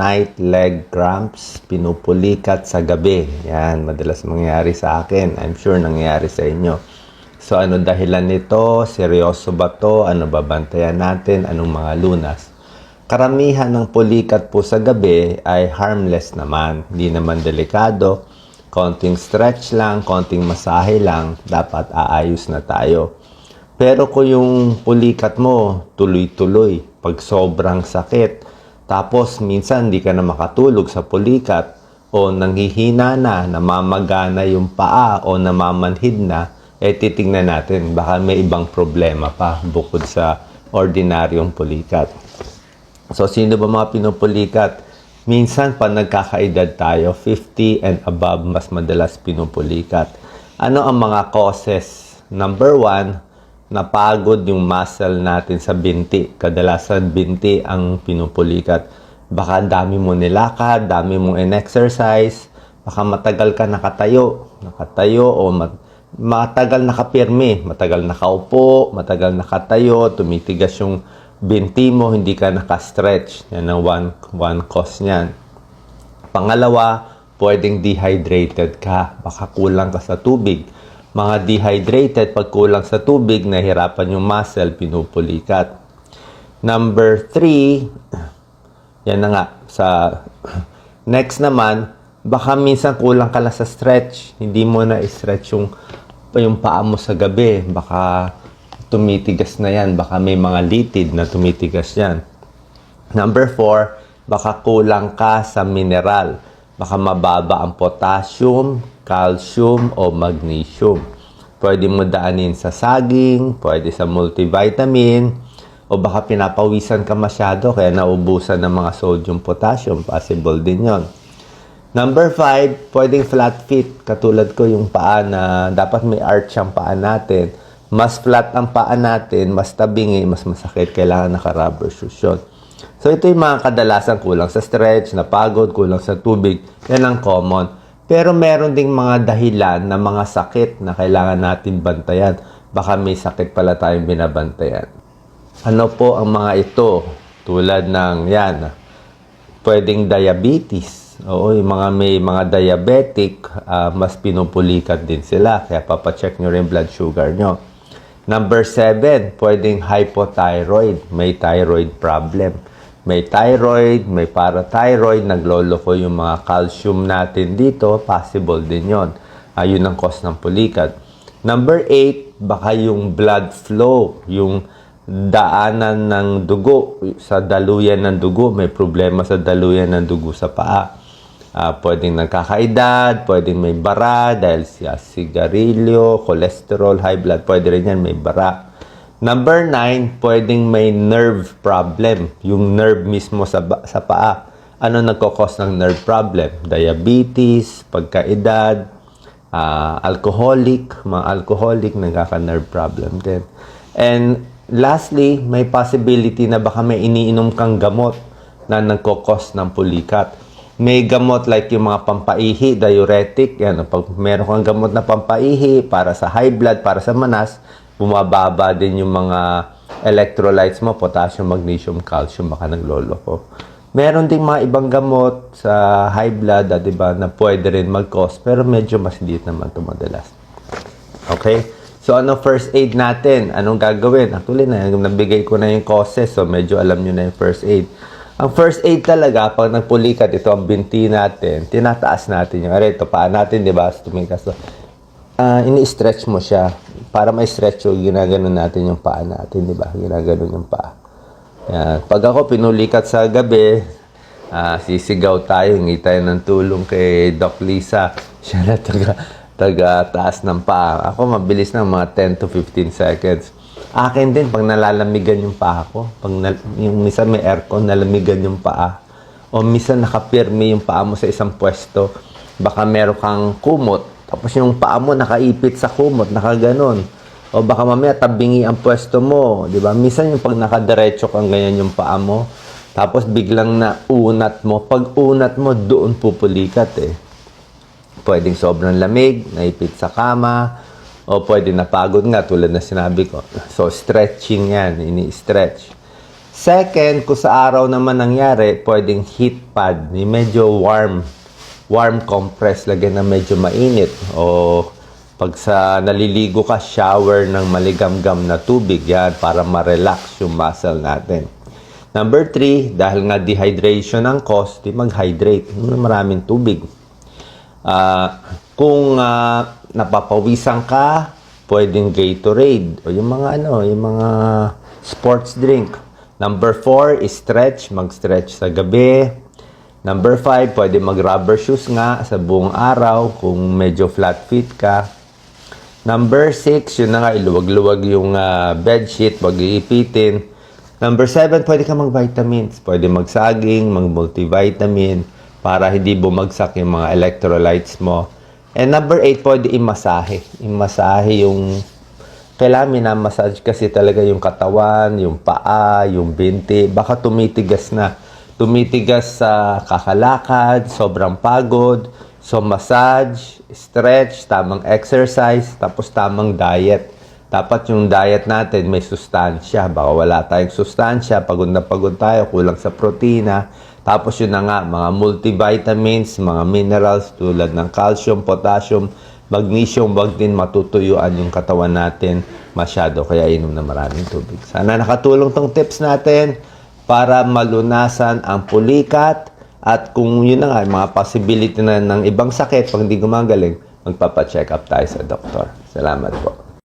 night leg cramps, pinupulikat sa gabi. Yan, madalas mangyayari sa akin. I'm sure nangyayari sa inyo. So ano dahilan nito? Seryoso ba to? Ano ba bantayan natin? Anong mga lunas? Karamihan ng pulikat po sa gabi ay harmless naman. Hindi naman delikado. Konting stretch lang, konting masahe lang, dapat aayos na tayo. Pero kung yung pulikat mo tuloy-tuloy, pag sobrang sakit, tapos minsan hindi ka na makatulog sa pulikat, o nanghihina na, namamagana yung paa o namamanhid na, eh titingnan natin, baka may ibang problema pa bukod sa ordinaryong pulikat. So, sino ba mga pinupulikat? Minsan, pa nagkakaedad tayo, 50 and above, mas madalas pinupulikat. Ano ang mga causes? Number one, napagod yung muscle natin sa binti. Kadalasan, binti ang pinupulikat. Baka dami mo nilakad, dami mong in-exercise, baka matagal ka nakatayo, nakatayo o mat- matagal nakapirmi, matagal nakaupo, matagal nakatayo, tumitigas yung binti mo, hindi ka naka-stretch. Yan ang one, one cause niyan. Pangalawa, pwedeng dehydrated ka. Baka kulang ka sa tubig. Mga dehydrated, pag kulang sa tubig, nahirapan yung muscle, pinupulikat. Number three, yan na nga. Sa next naman, baka minsan kulang ka lang sa stretch. Hindi mo na stretch yung, yung paa mo sa gabi. Baka tumitigas na yan. Baka may mga litid na tumitigas yan. Number four, baka kulang ka sa mineral. Baka mababa ang potassium, calcium, o magnesium. Pwede mo daanin sa saging, pwede sa multivitamin, o baka pinapawisan ka masyado kaya naubusan ng mga sodium, potassium. Possible din yon. Number five, pwedeng flat feet. Katulad ko yung paa na dapat may arch ang paa natin. Mas flat ang paa natin, mas tabingi, mas masakit. Kailangan naka-rubber shoes yun. So, ito yung mga kadalasan kulang sa stretch, napagod, kulang sa tubig. Yan ang common. Pero meron ding mga dahilan na mga sakit na kailangan natin bantayan. Baka may sakit pala tayong binabantayan. Ano po ang mga ito? Tulad ng yan, pwedeng diabetes. Oo, yung mga may mga diabetic, ah, mas pinupulikat din sila. Kaya papacheck nyo rin blood sugar nyo. Number seven, pwedeng hypothyroid. May thyroid problem. May thyroid, may parathyroid, nagloloko yung mga calcium natin dito, possible din yon. Ayun ang cause ng pulikat. Number eight, baka yung blood flow, yung daanan ng dugo, sa daluyan ng dugo, may problema sa daluyan ng dugo sa paa. Ah, pwedeng nagkakaedad, pwedeng may bara dahil sa sigarilyo, cholesterol, high blood, pwede rin yan may bara. Number nine, pwedeng may nerve problem, yung nerve mismo sa, sa paa. Ano nagkakos ng nerve problem? Diabetes, pagkaedad, ah, alcoholic, mga alcoholic nagkaka-nerve problem din. And lastly, may possibility na baka may iniinom kang gamot na nagkakos ng pulikat. May gamot like yung mga pampaihi, diuretic, yan, pag meron kang gamot na pampaihi para sa high blood, para sa manas, bumababa din yung mga electrolytes mo, potassium, magnesium, calcium, baka nagloloko. Meron ding mga ibang gamot sa high blood, di ba, na pwede rin mag-cause, pero medyo mas liit naman ito madalas. Okay? So, ano first aid natin? Anong gagawin? Actually, na, nabigay ko na yung causes, so medyo alam nyo na yung first aid. Ang first aid talaga, pag nagpulikat, ito ang binti natin, tinataas natin yung, aray, ito paa natin, di ba? So, tumikas to. Ah, ini-stretch mo siya. Para ma-stretch yung ginaganon natin yung paa natin, di ba? Ginaganon yung paa. Yan. Pag ako pinulikat sa gabi, ah, sisigaw tayo, hingi tayo ng tulong kay Doc Lisa. Siya na taga, taga taas ng paa. Ako mabilis ng mga 10 to 15 seconds. Akin din, pag nalalamigan yung paa ko, pag nal- yung minsan may aircon, nalamigan yung paa. O minsan nakapirme yung paa mo sa isang pwesto, baka meron kang kumot, tapos yung paa mo nakaipit sa kumot, nakaganon. O baka mamaya tabingi ang pwesto mo, di ba? Minsan yung pag nakadiretso kang ganyan yung paa mo, tapos biglang naunat mo, pag unat mo, doon pupulikat eh. Pwedeng sobrang lamig, naipit sa kama, o pwede napagod nga tulad na sinabi ko. So, stretching yan, ini-stretch. Second, kung sa araw naman nangyari, pwedeng heat pad, medyo warm, warm compress, lagyan na medyo mainit. O pag sa naliligo ka, shower ng maligamgam na tubig, yan, para ma-relax yung muscle natin. Number three, dahil nga dehydration ang cause, di mag-hydrate. Maraming tubig. Ah, kung ah, napapawisan ka, pwedeng Gatorade o yung mga ano, yung mga sports drink. Number four stretch, mag-stretch sa gabi. Number five, pwede mag-rubber shoes nga sa buong araw kung medyo flat feet ka. Number six, yun na nga, iluwag-luwag yung ah, bedsheet, wag iipitin. Number seven, pwede ka mag-vitamins. Pwede magsaging, mag-multivitamin para hindi bumagsak yung mga electrolytes mo. And number eight, pwede imasahe. Imasahe yung kailangan minamassage kasi talaga yung katawan, yung paa, yung binti. Baka tumitigas na. Tumitigas sa kakalakad, sobrang pagod. So, massage, stretch, tamang exercise, tapos tamang diet. Dapat yung diet natin may sustansya. Baka wala tayong sustansya, pagod na pagod tayo, kulang sa protina. Tapos yun na nga, mga multivitamins, mga minerals tulad ng calcium, potassium, magnesium, wag din matutuyuan yung katawan natin masyado. Kaya inom na maraming tubig. Sana nakatulong tong tips natin para malunasan ang pulikat at kung yun na nga, mga possibility na ng ibang sakit pag hindi gumagaling, magpapacheck up tayo sa doktor. Salamat po.